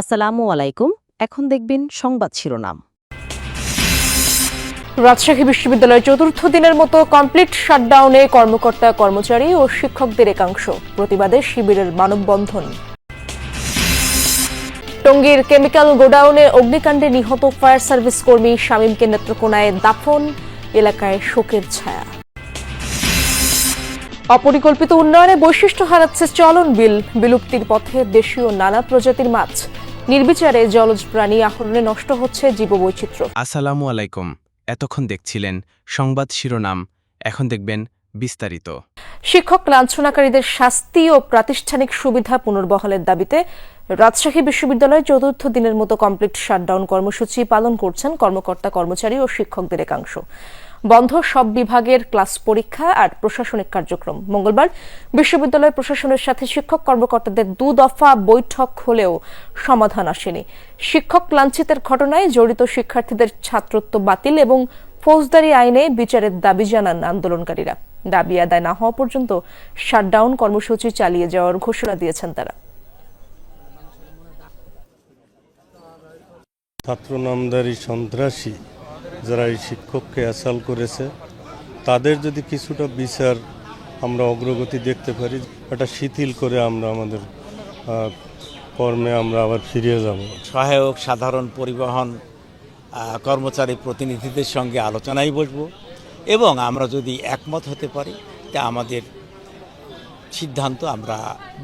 আসসালামু আলাইকুম। এখন দেখবেন সংবাদ শিরোনাম। রাজশাহী বিশ্ববিদ্যালয়ের চতুর্থ দিনের মতো কমপ্লিট শাটডাউনে কর্মকর্তা, কর্মচারী ও শিক্ষকদের একাংশ। প্রতিবাদে শিবিরের মানববন্ধন। টঙ্গীর কেমিক্যাল গোডাউনে অগ্নিকাণ্ডে নিহত ফায়ার সার্ভিস কর্মী শামীমকে নেত্রকোনায় দাফন, এলাকায় শোকের ছায়া। অপরিকল্পিত উন্নয়নে বৈশিষ্ট্য হারাচ্ছে চলন বিল। বিলুপ্তির পথে দেশীয় নানা প্রজাতির মাছ। নির্বিচারে জলজ প্রাণী আহরণে নষ্ট হচ্ছে জীববৈচিত্র্য। আসসালামু আলাইকুম। এতক্ষণ দেখছিলেন সংবাদ শিরোনাম এখন দেখবেন বিস্তারিত। শিক্ষক লাঞ্ছনাকারীদের শাস্তি ও প্রাতিষ্ঠানিক সুবিধা পুনর্বহালের দাবিতে রাজশাহী বিশ্ববিদ্যালয়ে চতুর্থ দিনের মতো কমপ্লিট শাটডাউন কর্মসূচি পালন করছেন কর্মকর্তা কর্মচারী ও শিক্ষকদের একাংশ। বন্ধ সব বিভাগের ক্লাস পরীক্ষা আর প্রশাসনিক কার্যক্রম। মঙ্গলবার বিশ্ববিদ্যালয় প্রশাসনের সাথে শিক্ষক কর্মকর্তাদের দু দফা বৈঠক হলেও সমাধান আসেনি। শিক্ষক লাঞ্ছিতের ঘটনায় জড়িত শিক্ষার্থীদের ছাত্রত্ব বাতিল এবং ফৌজদারি আইনে বিচারের দাবি জানান আন্দোলনকারীরা। দাবি আদায় না হওয়া পর্যন্ত শাটডাউন কর্মসূচি চালিয়ে যাওয়ার ঘোষণা দিয়েছেন তারা। ছাত্র নামদারি সন্ত্রাসী যারা এই শিক্ষককে অ্যাসাল করেছে তাদের যদি কিছুটা বিচার আমরা অগ্রগতি দেখতে পারি এটা শিথিল করে আমরা আমাদের কর্মে আমরা আবার ফিরিয়ে যাব। সহায়ক সাধারণ পরিবহন কর্মচারী প্রতিনিধিদের সঙ্গে আলোচনায় বসবো এবং আমরা যদি একমত হতে পারি তা আমাদের সিদ্ধান্ত আমরা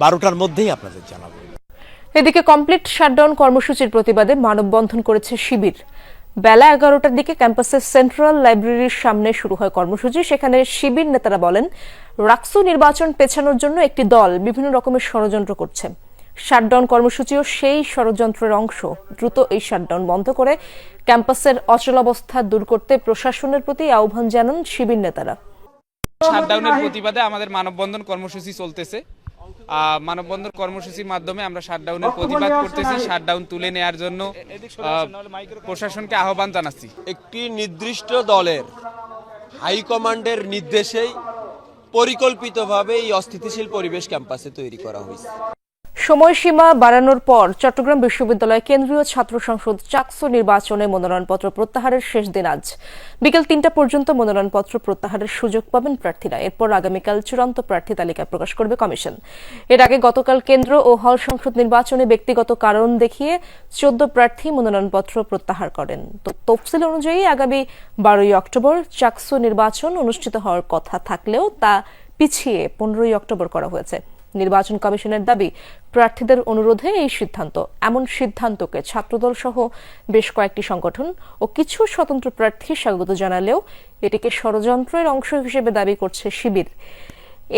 বারোটার মধ্যেই আপনাদের জানাব। এদিকে কমপ্লিট শাটডাউন কর্মসূচির প্রতিবাদে মানববন্ধন করেছে শিবির। বেলা এগারোটার দিকে ক্যাম্পাসের সেন্ট্রাল লাইব্রেরির সামনে শুরু হয় কর্মসূচি। সেখানে শিবির নেতারা বলেন, রাকসু নির্বাচন পেছানোর জন্য একটি দল বিভিন্ন রকমের ষড়যন্ত্র করছে। শাটডাউন কর্মসূচিও সেই ষড়যন্ত্রের অংশ। দ্রুত এই শাটডাউন বন্ধ করে ক্যাম্পাসের অচলাবস্থা দূর করতে প্রশাসনের প্রতি আহ্বান জানান শিবির নেতারা। শাটডাউনের প্রতিবাদে আমাদের মানববন্ধন কর্মসূচি চলতেছে। মানববন্ধন কর্মসূচির মাধ্যমে আমরা শাটডাউনের প্রতিবাদ করতেছি শাটডাউন তুলে নেয়ার জন্য আহ, প্রশাসনকে আহ্বান জানাচ্ছি। একটি নির্দিষ্ট দলের হাইকমান্ডের নির্দেশেই পরিকল্পিতভাবে এই অস্থিতিশীল পরিবেশ ক্যাম্পাসে তৈরি করা হয়েছে। সময়সীমা বাড়ানোর পর চট্টগ্রাম বিশ্ববিদ্যালয় কেন্দ্রীয় ছাত্র সংসদ চাকসু নির্বাচনে মনোনয়নপত্র প্রত্যাহারের শেষ দিন আজ। বিকেল তিনটা পর্যন্ত মনোনয়নপত্র প্রত্যাহারের সুযোগ পাবেন প্রার্থীরা। এরপর আগামীকাল চূড়ান্ত প্রার্থী তালিকা প্রকাশ করবে কমিশন। এর আগে গতকাল কেন্দ্র ও হল সংসদ নির্বাচনে ব্যক্তিগত কারণ দেখিয়ে চোদ্দ প্রার্থী মনোনয়নপত্র প্রত্যাহার করেন। তফসিল অনুযায়ী আগামী বারোই অক্টোবর চাকসু নির্বাচন অনুষ্ঠিত হওয়ার কথা থাকলেও তা পিছিয়ে পনেরোই অক্টোবর করা হয়েছে। নির্বাচন কমিশনের দাবি, প্রার্থীদের অনুরোধে এই সিদ্ধান্ত। এমন সিদ্ধান্তকে ছাত্রদল সহ বেশ কয়েকটি সংগঠন ও কিছু স্বতন্ত্র প্রার্থী স্বাগত জানালেও এটিকে ষড়যন্ত্রের অংশ হিসেবে দাবি করছে শিবির।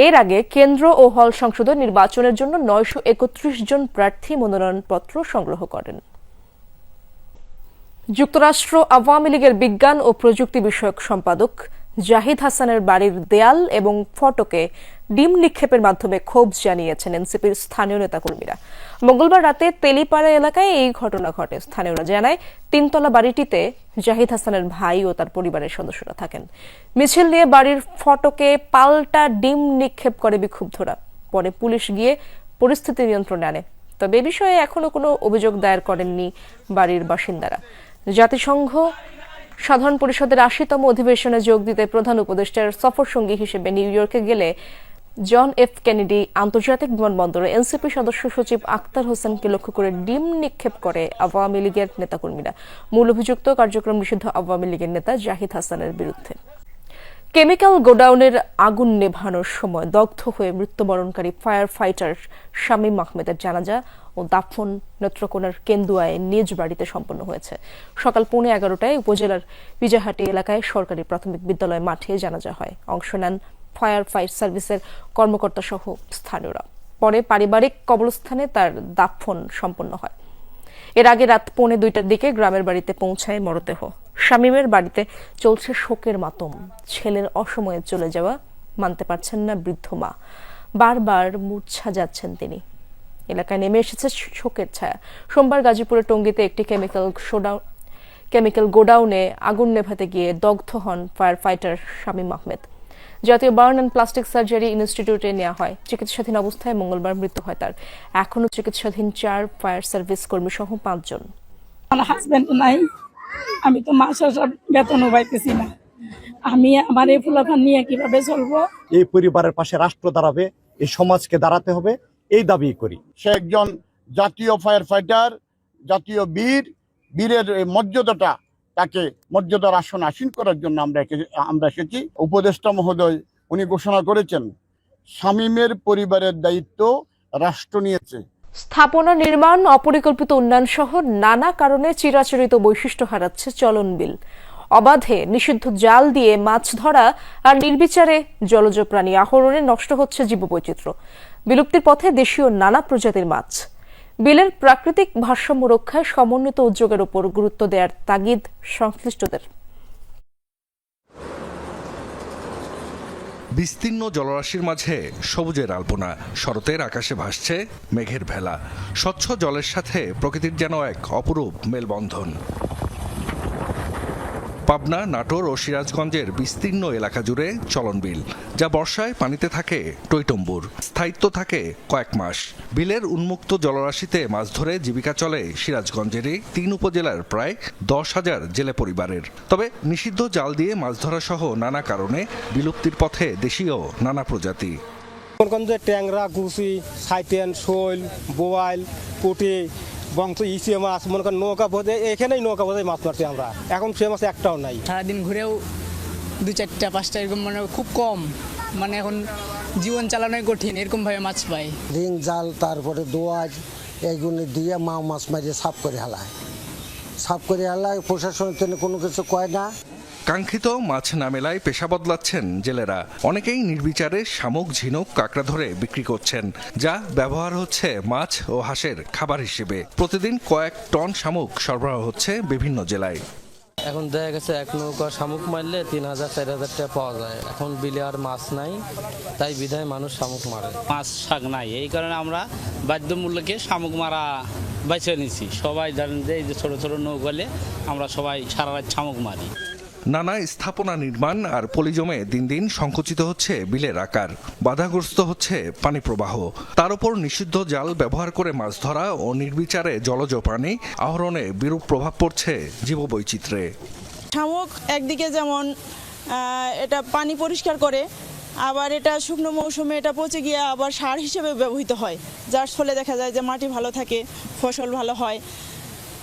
এর আগে কেন্দ্র ও হল সংসদে নির্বাচনের জন্য নয়শো একত্রিশ জন প্রার্থী মনোনয়নপত্র সংগ্রহ করেন। যুক্তরাষ্ট্র আওয়ামী লীগের বিজ্ঞান ও প্রযুক্তি বিষয়ক সম্পাদক জাহিদ হাসানের বাড়ির দেয়াল এবং ফটকে ডিম নিক্ষেপের মাধ্যমে ক্ষোভ জানিয়েছেন এনসিপির স্থানীয় নেতাকর্মীরা। মঙ্গলবার রাতে তেলিপাড়া এলাকায় এই ঘটনা ঘটে। স্থানীয়রা জানায়, তিনতলা বাড়িটিতে জাহিদ হাসানের ভাই ও তার পরিবারের সদস্যরা থাকেন। মিছিল নিয়ে বাড়ির ফটকে পাল্টা ডিম নিক্ষেপ করে বিক্ষুব্ধরা। পরে পুলিশ গিয়ে পরিস্থিতি নিয়ন্ত্রণে আনে। তবে এ বিষয়ে এখনও কোনো অভিযোগ দায়ের করেননি বাড়ির বাসিন্দারা। জাতিসংঘ সাধারণ পরিষদের আশিতম অধিবেশনে যোগ দিতে প্রধান উপদেষ্টার সফর সঙ্গী হিসেবে নিউ ইয়র্কে গেলে জন এফ কেনেডি আন্তর্জাতিক বিমানবন্দরে এনসিপি সদস্য সচিব আক্তার হোসেনকে লক্ষ্য করে ডিম নিক্ষেপ করে আওয়ামী লীগের নেতাকর্মীরা। মূল অভিযুক্ত কার্যক্রম নিষিদ্ধ আওয়ামী লীগের নেতা জাহিদ হাসানের বিরুদ্ধে। কেমিক্যাল গোডাউনের আগুন নেভানোর সময় দগ্ধ হয়ে মৃত্যুবরণকারী ফায়ার ফাইটার শামীম আহমেদের জানাজা ও দাফন নেত্রকোনার কেন্দুয়ায় নিজ বাড়িতে সম্পন্ন হয়েছে। সকাল পৌনে এগারোটায় উপজেলার পিজাহাটি এলাকায় সরকারি প্রাথমিক বিদ্যালয় মাঠে জানাজা হয়। অংশ নেন ফায়ার ফাইট সার্ভিসের কর্মকর্তা সহ স্থানীয়রা। পরে পারিবারিক কবরস্থানে তার দাফন সম্পন্ন হয়। এর আগে রাত পৌনে দুইটার দিকে গ্রামের বাড়িতে পৌঁছায় মরদেহ। শামীমের বাড়িতে চলছে শোকের মাতম। ছেলের অসময়ে চলে যাওয়া মানতে পারছেন না বৃদ্ধ মা। বারবার মূর্ছা যাচ্ছেন তিনি। এলাকায় নেমে এসেছে শোকের ছায়া। সোমবার গাজীপুরের টঙ্গীতে একটি কেমিক্যাল শোডাউন কেমিক্যাল গোডাউনে আগুন নেভাতে গিয়ে দগ্ধ হন ফায়ার ফাইটার শামীম আহমেদ। জাতীয় বার্ন অ্যান্ড প্লাস্টিক সার্জারি ইনস্টিটিউটে নেওয়া হয়। চিকিৎসাধীন অবস্থায় মঙ্গলবার মৃত্যু হয় তার। এখনও চিকিৎসাধীন চার ফায়ার সার্ভিস কর্মী সহ পাঁচজন। আমার হাজব্যান্ড নাই। আমি তো মাস আসার বেতনও পাইতেছি না। আমি আমার এই ফুলাফান নিয়ে কীভাবে চলবো? এই পরিবারের পাশে রাষ্ট্র দাঁড়াবে এই সমাজকে দাঁড়াতে হবে এই দাবি করি। সে একজন জাতীয় ফায়ার ফাইটার জাতীয় বীর বীরের মর্যাদাটা তাকে মর্যাদার আসন আসীন করার জন্য আমরা আমরা এসেছি। উপদেষ্টা মহোদয় উনি ঘোষণা করেছেন শামীমের পরিবারের দায়িত্ব রাষ্ট্র নিয়েছে। স্থাপনা নির্মাণ অপরিকল্পিত উন্নয়ন সহ নানা কারণে চিরাচরিত বৈশিষ্ট্য হারাচ্ছে চলন বিল। অবাধে নিষিদ্ধ জাল দিয়ে মাছ ধরা আর নির্বিচারে জলজ প্রাণী আহরণে নষ্ট হচ্ছে জীববৈচিত্র্য। বিলুপ্তির পথে দেশীয় নানা প্রজাতির মাছ। বিলের প্রাকৃতিক ভারসাম্য রক্ষায় সমন্বিত উদ্যোগের উপর গুরুত্ব দেওয়ার তাগিদ সংশ্লিষ্টদের। বিস্তীর্ণ জলরাশির মাঝে সবুজের আলপনা, শরতের আকাশে ভাসছে মেঘের ভেলা। স্বচ্ছ জলের সাথে প্রকৃতির যেন এক অপরূপ মেলবন্ধন। পাবনা, নাটোর ও সিরাজগঞ্জের বিস্তীর্ণ এলাকা জুড়ে চলন বিল, যা বর্ষায় পানিতে থাকে টৈটম্বুর। স্থায়িত্ব থাকে কয়েক মাস। বিলের উন্মুক্ত জলরাশিতে মাছ ধরে জীবিকা চলে সিরাজগঞ্জেরই তিন উপজেলার প্রায় দশ হাজার জেলে পরিবারের। তবে নিষিদ্ধ জাল দিয়ে মাছ ধরা সহ নানা কারণে বিলুপ্তির পথে দেশীয় নানা প্রজাতি। ট্যাংরা গুছি সাইটেন, শৈল বোয়াল পুটি বংশ ইসে মাছ মনে করেন নৌকা বোধে এখানেই নৌকা বোধে মাছ মারছি আমরা। এখন সে মাছ একটাও নাই। সারাদিন ঘুরেও দু চারটা পাঁচটা এরকম মানে খুব কম। মানে এখন জীবন চালানোই কঠিন এরকম ভাবে মাছ পাই রিং জাল তারপরে দোয়াজ এইগুলো দিয়ে মা মাছ মারিয়ে সাফ করে হেলায়। সাফ করে হেলায় প্রশাসনের জন্য কোনো কিছু কয় না। কাঙ্ক্ষিত মাছ না মেলায় পেশা বদলাচ্ছেন জেলেরা। অনেকেই নির্বিচারে শামুক ঝিনুক কাঁকড়া ধরে বিক্রি করছেন যা ব্যবহার হচ্ছে মাছ ও হাঁসের খাবার হিসেবে। প্রতিদিন কয়েক টন শামুক সরবরাহ হচ্ছে বিভিন্ন জেলায়। এখন দেখা গেছে এক নৌকা শামুক মারলে তিন হাজার চার হাজার টাকা পাওয়া যায়। এখন বিলে আর মাছ নাই তাই বিধায় মানুষ শামুক মারে। মাছ শাক নাই এই কারণে আমরা বাধ্যমূল্যকে শামুক মারা বেছে নিছি। সবাই জানেন যে এই যে ছোটো ছোট নৌকলে আমরা সবাই সারা রাত শামুক মারি। নানা স্থাপনা নির্মাণ আর পলিজমে দিন দিন সংকুচিত হচ্ছে বিলের আকার। বাধাগ্রস্ত হচ্ছে পানি প্রবাহ। তার উপর নিষিদ্ধ জাল ব্যবহার করে মাছ ধরা ও নির্বিচারে জলজ প্রাণী আহরণে বিরূপ প্রভাব পড়ছে জীববৈচিত্র্যে। শামুক একদিকে যেমন এটা পানি পরিষ্কার করে, আবার এটা শুকনো মৌসুমে এটা পচে গিয়ে আবার সার হিসেবে ব্যবহৃত হয়, যার ফলে দেখা যায় যে মাটি ভালো থাকে, ফসল ভালো হয়।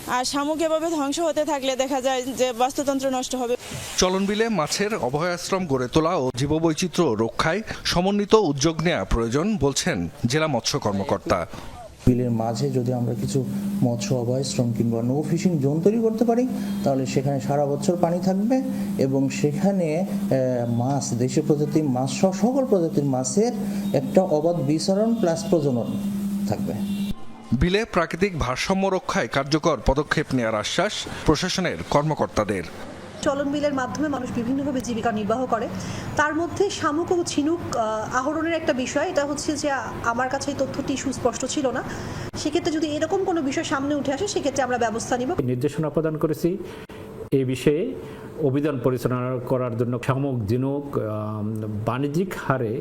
আর শামুক এভাবে ধ্বংস হতে থাকলে দেখা যায় যে বাস্তুতন্ত্র নষ্ট হবে। চলনবিলে মাছের অভয়াশ্রম গড়ে তোলা ও জীববৈচিত্র্য রক্ষায় সমন্বিত উদ্যোগ নেওয়া প্রয়োজন বলছেন জেলা মৎস্য কর্মকর্তা। বিলের মাঝে যদি আমরা কিছু মৎস্য অভয়শ্রম কিংবা নো ফিশিং জোন তৈরি করতে পারি তাহলে সেখানে সারা বছর পানি থাকবে এবং সেখানে মাছ দেশীয় প্রজাতির মাছ সহ সকল প্রজাতির মাছের একটা অবাধ বিচরণ প্লাস প্রজনন থাকবে। বিলে প্রাকৃতিক ভারসাম্য রক্ষায় কার্যকর পদক্ষেপ নেওয়ার আশ্বাস প্রশাসনের কর্মকর্তাদের। চলন বিলের মাধ্যমে মানুষ বিভিন্নভাবে জীবিকা নির্বাহ করে। তার মধ্যে শামুক ও ঝিনুক আহরণের একটা বিষয়। এটা হচ্ছে যে আমার কাছে এই তথ্যটি সুস্পষ্ট ছিল না। সেক্ষেত্রে যদি এরকম কোনো বিষয় সামনে উঠে আসে সেক্ষেত্রে আমরা ব্যবস্থা নিব। নির্দেশনা প্রদান করেছি। এই বিষয়ে অভিযান পরিচালনা করার জন্য শামুক ঝিনুক বাণিজ্যিক হারে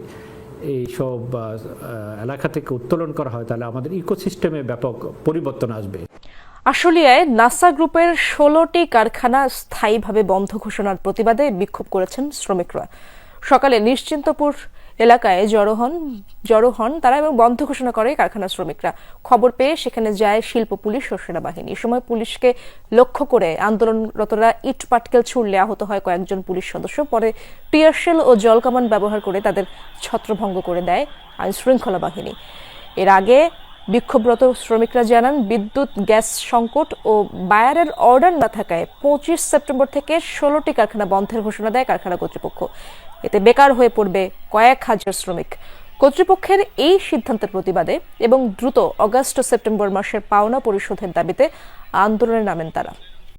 এই সব এলাকা থেকে উত্তোলন করা হয়, তাহলে আমাদের ইকোসিস্টেমে ব্যাপক পরিবর্তন আসবে। আশুলিয়ায় নাসা গ্রুপের ষোলোটি কারখানা স্থায়ীভাবে বন্ধ ঘোষণার প্রতিবাদে বিক্ষোভ করেছেন শ্রমিকরা। সকালে নিশ্চিন্তপুর এলাকায় জড়ো হন জড়ো হন তারা এবং বন্ধ ঘোষণা করে কারখানা শ্রমিকরা। খবর পেয়ে সেখানে যায় শিল্প, পুলিশ ও সেনাবাহিনী। এ সময় পুলিশকে লক্ষ্য করে আন্দোলনরতরা ইট পাটকেল ছুড়লে আহত হয় কয়েকজন পুলিশ সদস্য। পরে টিয়ারশেল ও জল জলকামান ব্যবহার করে তাদের ছত্রভঙ্গ করে দেয় আইন শৃঙ্খলা বাহিনী। এর আগে বিক্ষোভরত শ্রমিকরা জানান, বিদ্যুৎ, গ্যাস সংকট ও বায়ারের অর্ডার না থাকায় পঁচিশ সেপ্টেম্বর থেকে ষোলোটি কারখানা বন্ধের ঘোষণা দেয় কারখানা কর্তৃপক্ষ। এতে বেকার হয়ে পড়বে কয়েক হাজার শ্রমিক। কর্তৃপক্ষের এই সিদ্ধান্তের প্রতিবাদে এবং দ্রুত অগাস্ট ও সেপ্টেম্বর মাসের পাওনা পরিশোধের দাবিতে আন্দোলনে নামেন তারা।